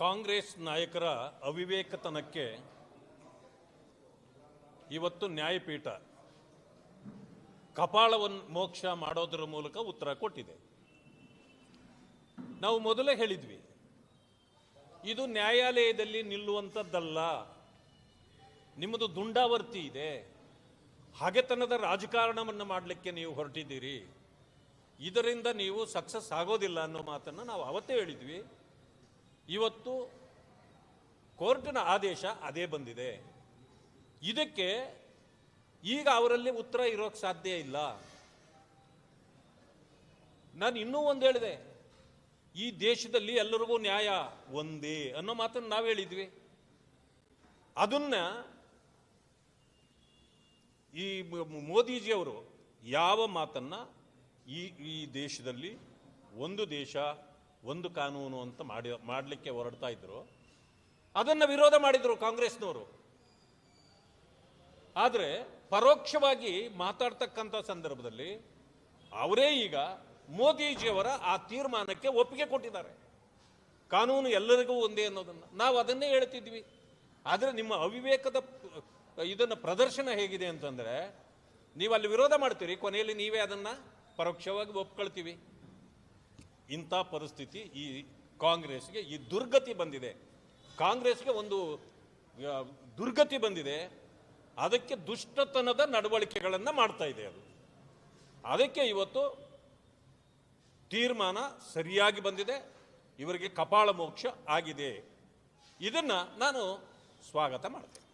ಕಾಂಗ್ರೆಸ್ ನಾಯಕರ ಅವಿವೇಕತನಕ್ಕೆ ಇವತ್ತು ನ್ಯಾಯಪೀಠ ಕಪಾಳವನ್ನು ಮೋಕ್ಷ ಮಾಡೋದರ ಮೂಲಕ ಉತ್ತರ ಕೊಟ್ಟಿದೆ. ನಾವು ಮೊದಲೇ ಹೇಳಿದ್ವಿ, ಇದು ನ್ಯಾಯಾಲಯದಲ್ಲಿ ನಿಲ್ಲುವಂಥದ್ದಲ್ಲ, ನಿಮ್ಮದು ದುಂಡಾವರ್ತಿ ಇದೆ, ಹಾಗೆತನದ ರಾಜಕಾರಣವನ್ನು ಮಾಡಲಿಕ್ಕೆ ನೀವು ಹೊರಟಿದ್ದೀರಿ, ಇದರಿಂದ ನೀವು ಸಕ್ಸಸ್ ಆಗೋದಿಲ್ಲ ಅನ್ನೋ ಮಾತನ್ನು ನಾವು ಅವತ್ತೇ ಹೇಳಿದ್ವಿ. ಇವತ್ತು ಕೋರ್ಟಿನ ಆದೇಶ ಅದೇ ಬಂದಿದೆ. ಇದಕ್ಕೆ ಈಗ ಅವರಲ್ಲಿ ಉತ್ತರ ಇರೋಕ್ಕೆ ಸಾಧ್ಯ ಇಲ್ಲ. ನಾನು ಇನ್ನೂ ಒಂದು ಹೇಳಿದೆ, ಈ ದೇಶದಲ್ಲಿ ಎಲ್ಲರಿಗೂ ನ್ಯಾಯ ಒಂದೇ ಅನ್ನೋ ಮಾತನ್ನು ನಾವು ಹೇಳಿದ್ವಿ. ಅದನ್ನ ಈ ಮೋದಿಜಿಯವರು ಯಾವ ಮಾತನ್ನ ಈ ಈ ದೇಶದಲ್ಲಿ ಒಂದು ದೇಶ ಒಂದು ಕಾನೂನು ಅಂತ ಮಾಡಿ, ಮಾಡಲಿಕ್ಕೆ ಹೊರಡ್ತಾ ಇದ್ರು. ಅದನ್ನ ವಿರೋಧ ಮಾಡಿದ್ರು ಕಾಂಗ್ರೆಸ್ನವರು. ಆದರೆ ಪರೋಕ್ಷವಾಗಿ ಮಾತಾಡ್ತಕ್ಕಂಥ ಸಂದರ್ಭದಲ್ಲಿ ಅವರೇ ಈಗ ಮೋದಿಜಿಯವರ ಆ ತೀರ್ಮಾನಕ್ಕೆ ಒಪ್ಪಿಗೆ ಕೊಟ್ಟಿದ್ದಾರೆ. ಕಾನೂನು ಎಲ್ಲರಿಗೂ ಒಂದೇ ಅನ್ನೋದನ್ನು. ನಾವು ಅದನ್ನೇ ಹೇಳ್ತಿದ್ವಿ. ಆದರೆ ನಿಮ್ಮ ಅವಿವೇಕದ ಇದನ್ನು ಪ್ರದರ್ಶನ ಹೇಗಿದೆ ಅಂತಂದರೆ ನೀವು ಅಲ್ಲಿ ವಿರೋಧ ಮಾಡ್ತೀರಿ, ಕೊನೆಯಲ್ಲಿ ನೀವೇ ಅದನ್ನು ಪರೋಕ್ಷವಾಗಿ ಒಪ್ಕೊಳ್ತೀವಿ. ಇಂಥ ಪರಿಸ್ಥಿತಿ ಈ ಕಾಂಗ್ರೆಸ್ಗೆ, ಈ ದುರ್ಗತಿ ಬಂದಿದೆ. ಕಾಂಗ್ರೆಸ್ಗೆ ಒಂದು ದುರ್ಗತಿ ಬಂದಿದೆ. ಅದಕ್ಕೆ ದುಷ್ಟತನದ ನಡವಳಿಕೆಗಳನ್ನು ಮಾಡ್ತಾ ಇದೆ ಅದು. ಅದಕ್ಕೆ ಇವತ್ತು ತೀರ್ಮಾನ ಸರಿಯಾಗಿ ಬಂದಿದೆ. ಇವರಿಗೆ ಕಪಾಳ ಮೋಕ್ಷ ಆಗಿದೆ. ಇದನ್ನು ನಾನು ಸ್ವಾಗತ ಮಾಡ್ತೇನೆ.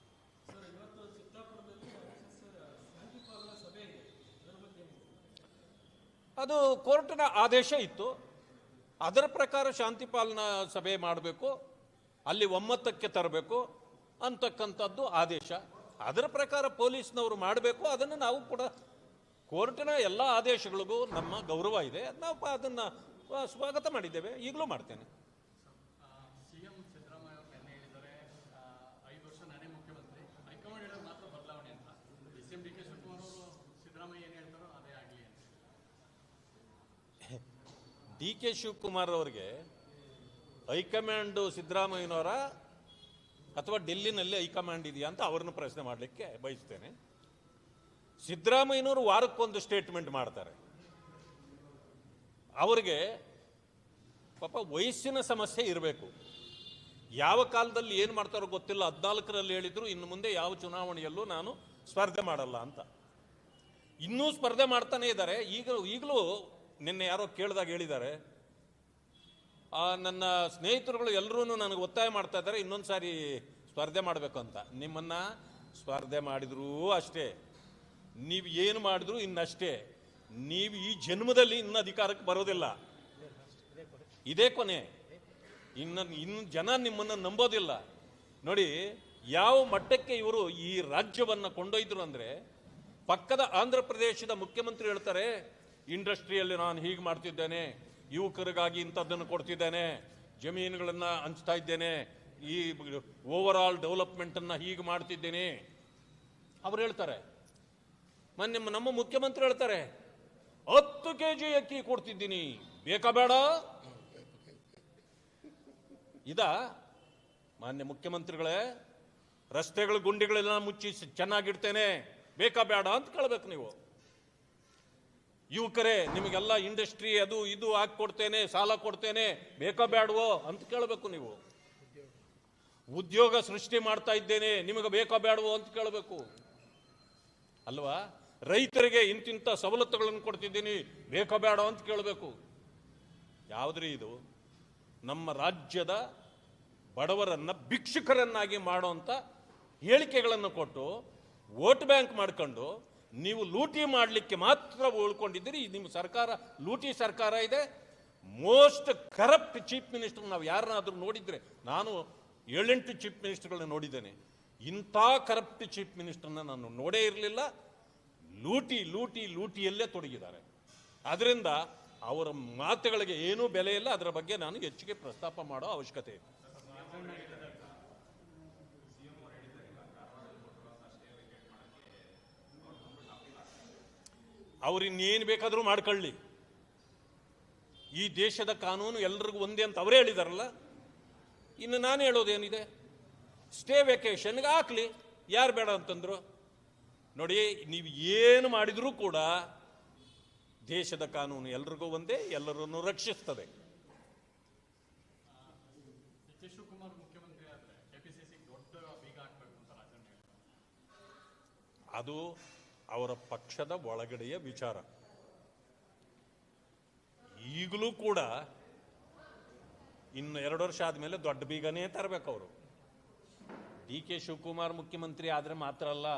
ಅದು ಕೋರ್ಟ್ನ ಆದೇಶ ಇತ್ತು. ಅದರ ಪ್ರಕಾರ ಶಾಂತಿ ಪಾಲನಾ ಸಭೆ ಮಾಡಬೇಕು, ಅಲ್ಲಿ ಒಮ್ಮತಕ್ಕೆ ತರಬೇಕು ಅಂತಕ್ಕಂಥದ್ದು ಆದೇಶ. ಅದರ ಪ್ರಕಾರ ಪೊಲೀಸ್ನವರು ಮಾಡಬೇಕು, ಅದನ್ನು ನಾವು ಕೂಡ ಕೋರ್ಟಿನ ಎಲ್ಲ ಆದೇಶಗಳಿಗೂ ನಮ್ಮ ಗೌರವ ಇದೆ. ನಾವು ಅದನ್ನು ಸ್ವಾಗತ ಮಾಡಿದ್ದೇವೆ. ಈಗಲೂ ಮಾಡ್ತೇನೆ ಸಿಎಂ ಸಿದ್ದರಾಮಯ್ಯ ಅವರು ನಿನ್ನೆ ಹೇಳಿದ್ದಾರೆ ಆ, ಐದು ವರ್ಷ ನಾನೇ ಮುಖ್ಯಮಂತ್ರಿ ಹೈಕಮಾಂಡ್ ಹೇಳೋದು ಮಾತ್ರ ಬದಲಾವಣೆ ಅಂತ D C M D K Shivakumar ಅವರು ಸಿದ್ದರಾಮಯ್ಯ ಏನು ಹೇಳ್ತಾರೋ ಅದೇ ಆಗಲಿ ಅಂತ ಡಿ ಕೆ ಶಿವಕುಮಾರ್ ಅವರಿಗೆ ಹೈಕಮಾಂಡ್ ಸಿದ್ದರಾಮಯ್ಯನವರ ಅಥವಾ ಡೆಲ್ಲಿನಲ್ಲಿ ಹೈಕಮಾಂಡ್ ಇದೆಯಾ ಅಂತ ಅವ್ರನ್ನ ಪ್ರಶ್ನೆ ಮಾಡಲಿಕ್ಕೆ ಬಯಸ್ತೇನೆ. ಸಿದ್ದರಾಮಯ್ಯನವರು ವಾರಕ್ಕೊಂದು ಸ್ಟೇಟ್ಮೆಂಟ್ ಮಾಡ್ತಾರೆ. ಅವರಿಗೆ ಪಾಪ ವಯಸ್ಸಿನ ಸಮಸ್ಯೆ ಇರಬೇಕು. ಯಾವ ಕಾಲದಲ್ಲಿ ಏನು ಮಾಡ್ತಾರೋ ಗೊತ್ತಿಲ್ಲ. ಹದಿನಾಲ್ಕರಲ್ಲಿ ಹೇಳಿದ್ರು, ಇನ್ನು ಮುಂದೆ ಯಾವ ಚುನಾವಣೆಯಲ್ಲೂ ನಾನು ಸ್ಪರ್ಧೆ ಮಾಡಲ್ಲ ಅಂತ. ಇನ್ನೂ ಸ್ಪರ್ಧೆ ಮಾಡ್ತಾನೆ ಇದ್ದಾರೆ. ಈಗ ಈಗಲೂ ನಿನ್ನೆ ಯಾರೋ ಕೇಳಿದಾಗ ಹೇಳಿದ್ದಾರೆ ನನ್ನ ಸ್ನೇಹಿತರುಗಳು ಎಲ್ಲರೂ ನನಗೆ ಒತ್ತಾಯ ಮಾಡ್ತಾ ಇದ್ದಾರೆ, ಇನ್ನೊಂದು ಸಾರಿ ಸ್ಪರ್ಧೆ ಮಾಡಬೇಕು ಅಂತ ನಿಮ್ಮನ್ನು ಸ್ಪರ್ಧೆ ಮಾಡಿದರೂ ಅಷ್ಟೇ, ನೀವು ಏನು ಮಾಡಿದ್ರು ಇನ್ನಷ್ಟೇ, ನೀವು ಈ ಜನ್ಮದಲ್ಲಿ ಇನ್ನು ಅಧಿಕಾರಕ್ಕೆ ಬರೋದಿಲ್ಲ. ಇದೇ ಕೊನೆ. ಇನ್ನು ಇನ್ನು ಜನ ನಿಮ್ಮನ್ನು ನಂಬೋದಿಲ್ಲ. ನೋಡಿ, ಯಾವ ಮಟ್ಟಕ್ಕೆ ಇವರು ಈ ರಾಜ್ಯವನ್ನು ಕೊಂಡೊಯ್ದರು ಅಂದರೆ, ಪಕ್ಕದ ಆಂಧ್ರ ಪ್ರದೇಶದ ಮುಖ್ಯಮಂತ್ರಿ ಹೇಳ್ತಾರೆ ಇಂಡಸ್ಟ್ರಿಯಲ್ಲಿ ನಾನು ಹೀಗೆ ಮಾಡ್ತಿದ್ದೇನೆ, ಯುವಕರಿಗಾಗಿ ಇಂಥದ್ದನ್ನು ಕೊಡ್ತಿದ್ದೇನೆ, ಜಮೀನುಗಳನ್ನು ಹಂಚ್ತಾ ಇದ್ದೇನೆ, ಈ ಓವರ್ ಆಲ್ ಡೆವಲಪ್ಮೆಂಟನ್ನು ಹೀಗೆ ಮಾಡ್ತಿದ್ದೇನೆ. ಅವ್ರು ಹೇಳ್ತಾರೆ, ಮೊನ್ನೆ ನಮ್ಮ- ಮುಖ್ಯಮಂತ್ರಿ ಹೇಳ್ತಾರೆ, ಹತ್ತು ಕೆ ಜಿ ಅಕ್ಕಿ ಕೊಡ್ತಿದ್ದೀನಿ. ಬೇಕಾ ಬೇಡ? ಇದ ಮಾನ್ಯ ಮುಖ್ಯಮಂತ್ರಿಗಳೇ, ರಸ್ತೆಗಳು, ಗುಂಡಿಗಳೆಲ್ಲ ಮುಚ್ಚಿ ಚೆನ್ನಾಗಿಡ್ತೇನೆ, ಬೇಕಾ ಬೇಡ ಅಂತ ಕೇಳಬೇಕು ನೀವು. ಯುವಕರೇ, ನಿಮಗೆಲ್ಲ ಇಂಡಸ್ಟ್ರಿ ಅದು ಇದು ಹಾಕಿ ಕೊಡ್ತೇನೆ ಸಾಲ ಕೊಡ್ತೇನೆ, ಬೇಕಾ ಬೇಡವೋ ಅಂತ ಕೇಳಬೇಕು ನೀವು. ಉದ್ಯೋಗ ಸೃಷ್ಟಿ ಮಾಡ್ತಾ ಇದ್ದೇನೆ, ನಿಮಗೆ ಬೇಕಾ ಬೇಡವೋ ಅಂತ ಕೇಳಬೇಕು. ಅಲ್ವಾ? ರೈತರಿಗೆ ಇಂತಿಂಥ ಸವಲತ್ತುಗಳನ್ನು ಕೊಡ್ತಿದ್ದೀನಿ, ಬೇಕಾ ಬೇಡ ಅಂತ ಕೇಳಬೇಕು. ಯಾವುದ್ರಿ ಇದು? ನಮ್ಮ ರಾಜ್ಯದ ಬಡವರನ್ನ ಭಿಕ್ಷುಕರನ್ನಾಗಿ ಮಾಡೋಂಥ ಹೇಳಿಕೆಗಳನ್ನು ಕೊಟ್ಟು, ವೋಟ್ ಬ್ಯಾಂಕ್ ಮಾಡ್ಕೊಂಡು ನೀವು ಲೂಟಿ ಮಾಡಲಿಕ್ಕೆ ಮಾತ್ರ ಉಳ್ಕೊಂಡಿದ್ದೀರಿ. ನಿಮ್ಮ ಸರ್ಕಾರ, ಲೂಟಿ ಸರ್ಕಾರ ಇದೆ. ಮೋಸ್ಟ್ ಕರಪ್ಟ್ ಚೀಫ್ ಮಿನಿಸ್ಟರ್ ನಾವು ಯಾರನ್ನಾದರೂ ನೋಡಿದರೆ, ನಾನು ಏಳೆಂಟು ಚೀಫ್ ಮಿನಿಸ್ಟರ್ಗಳನ್ನ ನೋಡಿದ್ದೇನೆ. ಇಂಥ ಕರಪ್ಟ್ ಚೀಫ್ ಮಿನಿಸ್ಟರ್ನ ನಾನು ನೋಡೇ ಇರಲಿಲ್ಲ. ಲೂಟಿ ಲೂಟಿ, ಲೂಟಿಯಲ್ಲೇ ತೊಡಗಿದ್ದಾರೆ. ಅದರಿಂದ ಅವರ ಮಾತುಗಳಿಗೆ ಏನೂ ಬೆಲೆ ಇಲ್ಲ. ಅದರ ಬಗ್ಗೆ ನಾನು ಹೆಚ್ಚಿಗೆ ಪ್ರಸ್ತಾಪ ಮಾಡೋ ಅವಶ್ಯಕತೆ ಇದೆ ಅವ್ರು ಇನ್ನೇನು ಬೇಕಾದರೂ ಮಾಡ್ಕೊಳ್ಳಿ. ಈ ದೇಶದ ಕಾನೂನು ಎಲ್ರಿಗೂ ಒಂದೇ ಅಂತ ಅವರೇ ಹೇಳಿದಾರಲ್ಲ? ಇನ್ನು ನಾನು ಹೇಳೋದೇನಿದೆ? ಸ್ಟೇ ವೆಕೇಷನ್ಗೆ ಹಾಕ್ಲಿ. ಯಾರು ಬೇಡ ಅಂತಂದ್ರು? ನೋಡಿ ನೀವು ಏನು ಮಾಡಿದರೂ ಕೂಡ ದೇಶದ ಕಾನೂನು ಎಲ್ರಿಗೂ ಒಂದೇ ಎಲ್ಲರನ್ನು ರಕ್ಷಿಸ್ತದೆ. ಅದು ಅವರ ಪಕ್ಷದ ಒಳಗಡೆಯ ವಿಚಾರ. ಈಗಲೂ ಕೂಡ ಇನ್ನು ಎರಡು ವರ್ಷ ಆದಮೇಲೆ ದೊಡ್ಡ ಬೀಗನೇ ತರಬೇಕು ಅವರು. ಡಿ ಕೆ ಶಿವಕುಮಾರ್ ಮುಖ್ಯಮಂತ್ರಿ ಆದರೆ ಮಾತ್ರ ಅಲ್ಲ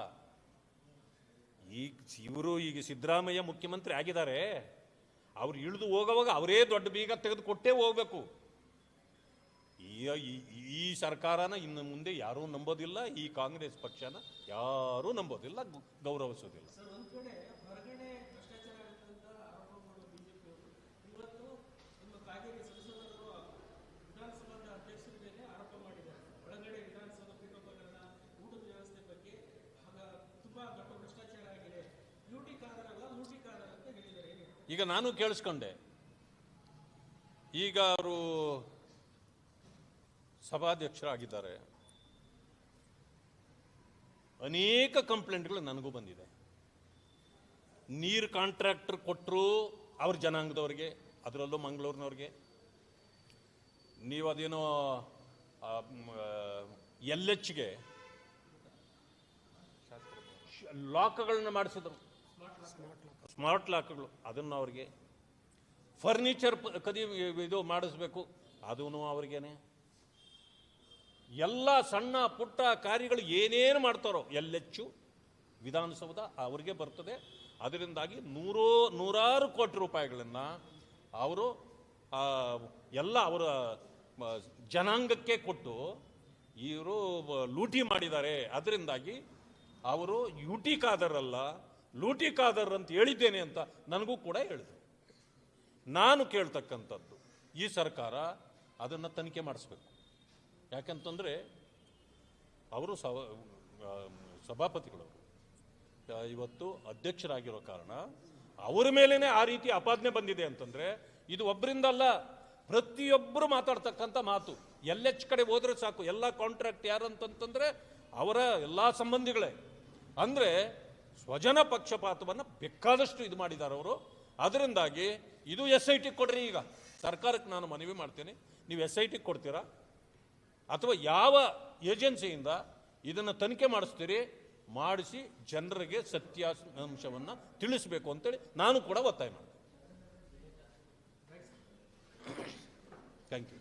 ಈಗ ಇವರು ಈಗ ಸಿದ್ದರಾಮಯ್ಯ ಮುಖ್ಯಮಂತ್ರಿ ಆಗಿದ್ದಾರೆ, ಅವ್ರು ಇಳಿದು ಹೋಗೋವಾಗ ಅವರೇ ದೊಡ್ಡ ಬೀಗ ತೆಗೆದುಕೊಟ್ಟೇ ಹೋಗ್ಬೇಕು. ಈ ಸರ್ಕಾರನ ಇನ್ನು ಮುಂದೆ ಯಾರೂ ನಂಬೋದಿಲ್ಲ ಈ ಕಾಂಗ್ರೆಸ್ ಪಕ್ಷನ ಯಾರೂ ನಂಬೋದಿಲ್ಲ ಗೌರವಿಸೋದಿಲ್ಲ. ಈಗ ನಾನು ಕೇಳಿಸ್ಕೊಂಡೆ. ಈಗ ಅವರು ಸಭಾಧ್ಯಕ್ಷರಾಗಿದ್ದಾರೆ. ಅನೇಕ ಕಂಪ್ಲೇಂಟ್ಗಳು ನನಗೂ ಬಂದಿದೆ. ನೀರು ಕಾಂಟ್ರಾಕ್ಟರ್ ಕೊಟ್ಟರು ಅವ್ರ ಜನಾಂಗದವ್ರಿಗೆ, ಅದರಲ್ಲೂ ಮಂಗಳೂರಿನವ್ರಿಗೆ. ನೀವು ಅದೇನೋ ಎಲ್ ಎಚ್ಗೆ ಲಾಕ್ಗಳನ್ನ ಮಾಡಿಸಿದ್ರು. ಸ್ಮಾರ್ಟ್ ಲಾಕ್ಗಳು, ಅದನ್ನು ಅವ್ರಿಗೆ, ಫರ್ನಿಚರ್ ಕದಿ, ಇದು ಮಾಡಿಸ್ಬೇಕು ಅದೂ ಅವ್ರಿಗೇನೆ. ಎಲ್ಲ ಸಣ್ಣ ಪುಟ್ಟ ಕಾರ್ಯಗಳು ಏನೇನು ಮಾಡ್ತಾರೋ ಎಲ್ಲೆಚ್ಚು ವಿಧಾನಸೌಧ ಅವ್ರಿಗೆ ಬರ್ತದೆ. ಅದರಿಂದಾಗಿ ನೂರೋ, ನೂರಾರು ಕೋಟಿ ರೂಪಾಯಿಗಳನ್ನು ಅವರು ಎಲ್ಲ ಅವರ ಜನಾಂಗಕ್ಕೆ ಕೊಟ್ಟು ಇವರು ಲೂಟಿ ಮಾಡಿದ್ದಾರೆ. ಅದರಿಂದಾಗಿ ಅವರು ಯುಟಿ ಕಾದರಲ್ಲ ಲೂಟಿ ಕಾದರ್ ಅಂತ ಹೇಳಿದ್ದೇನೆ ಅಂತ ನನಗೂ ಕೂಡ ಹೇಳಿದರು. ನಾನು ಕೇಳ್ತಕ್ಕಂಥದ್ದು ಈ ಸರ್ಕಾರ ಅದನ್ನು ತನಿಖೆ ಮಾಡಿಸ್ಬೇಕು. ಯಾಕಂತಂದರೆ ಅವರು ಸಭ ಆ, ಸಭಾಪತಿಗಳು ಇವತ್ತು ಅಧ್ಯಕ್ಷರಾಗಿರೋ ಕಾರಣ ಅವರ ಮೇಲೇ ಆ ರೀತಿ ಆಪಾದನೆ ಬಂದಿದೆ ಅಂತಂದರೆ ಇದು ಒಬ್ಬರಿಂದ ಅಲ್ಲ ಪ್ರತಿಯೊಬ್ಬರು ಮಾತಾಡ್ತಕ್ಕಂಥ ಮಾತು. ಎಲ್ಲೆಚ್ ಕಡೆ ಹೋದರೆ ಸಾಕು ಎಲ್ಲ ಕಾಂಟ್ರಾಕ್ಟ್ ಯಾರು ಅಂತಂತಂದರೆ ಅವರ ಎಲ್ಲ ಸಂಬಂಧಿಗಳೇ. ಅಂದರೆ ಸ್ವಜನ ಪಕ್ಷಪಾತವನ್ನು ಬೇಕಾದಷ್ಟು ಇದು ಮಾಡಿದ್ದಾರೆ ಅವರು. ಅದರಿಂದಾಗಿ ಇದು ಎಸ್ ಐ ಟಿ ಕೊಡ್ರಿ ಈಗ. ಸರ್ಕಾರಕ್ಕೆ ನಾನು ಮನವಿ ಮಾಡ್ತೀನಿ. ನೀವು ಎಸ್ ಐ ಟಿ ಕೊಡ್ತೀರಾ? ಅಥವಾ ಯಾವ ಏಜೆನ್ಸಿಯಿಂದ ಇದನ್ನು ತನಿಖೆ ಮಾಡಿಸ್ತೀರಿ, ಮಾಡಿಸಿ ಜನರಿಗೆ ಸತ್ಯಾಂಶವನ್ನು ತಿಳಿಸಬೇಕು ಅಂತೇಳಿ ನಾನು ಕೂಡ ಒತ್ತಾಯ ಮಾಡ್ತೀನಿ. Thank you